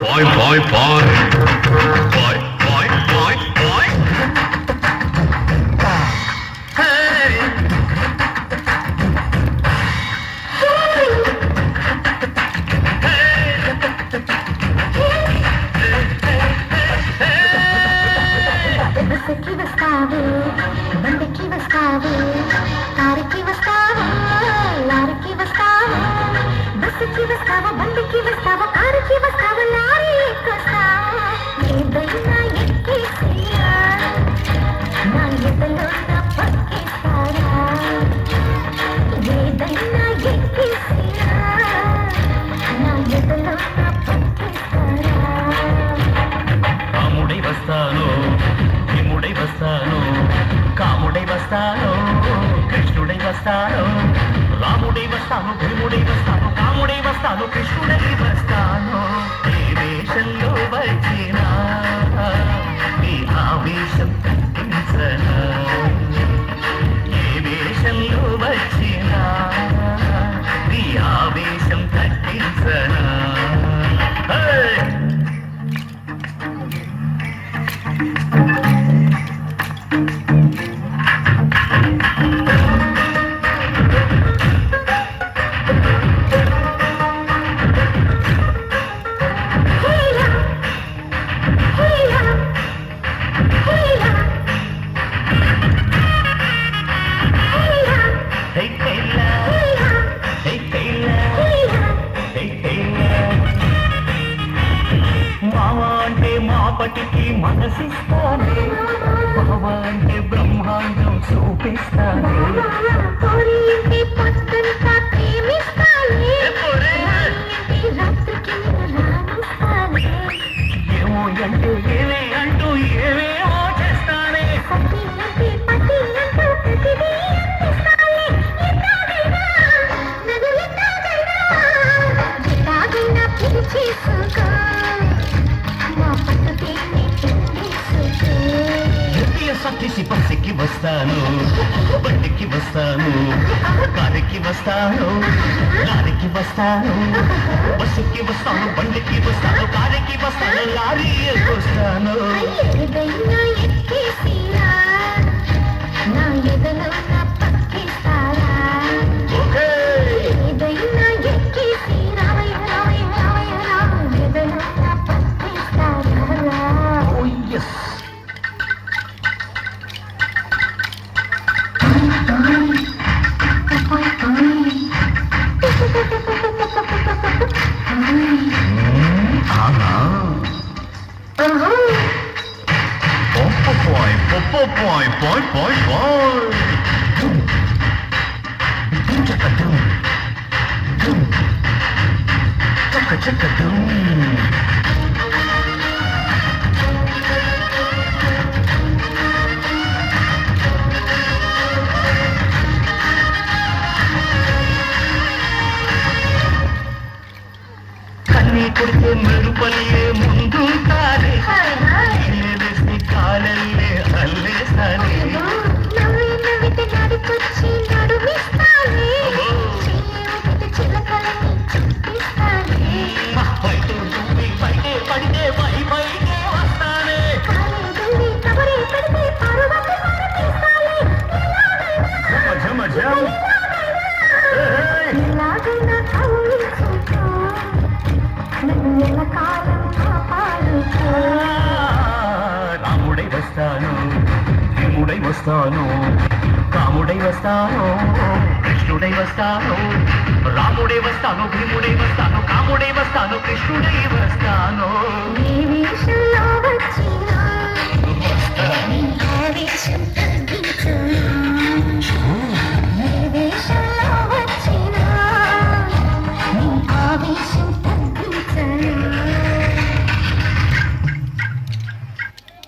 Boy, boy, boy. Boy, boy, boy, boy. Hey. బస్సుకి వస్తావు బండికి వస్తావు కారుకి వస్తావు లారీకి వస్తావు బస్సుకి వస్తావు బండికి కాముడై కృష్ణుడై వస్తాను రాముడై వస్తాను భీముడై వస్తాను రాముడై వస్తాను కృష్ణుడై వస్తాను. అంటే మనసిస్తానే. బావ అంటే బ్రహ్మాండం చూపిస్తానే. ఏమో అంటే ప్రేమిస్తానే ఎత్తియ సత్తిసి వస్తాను బండికి వస్తాను కారుకి వస్తాను లారీకి వస్తాను బస్సుకి వస్తాను బండికి వస్తాను కారుకి వస్తాను లారీ వస్తాను. Boy, boy, boy, boy. చక్కదం చక్క చక్కదం కన్నీ కొడితే మెరుపల్లే రాముడై వస్తాను భీముడై వస్తాను కాముడై వస్తాను కృష్ణుడై వస్తాను రాముడై వస్తాను భీముడై వస్తాను కాముడై వస్తాను కృష్ణుడై వస్తాను.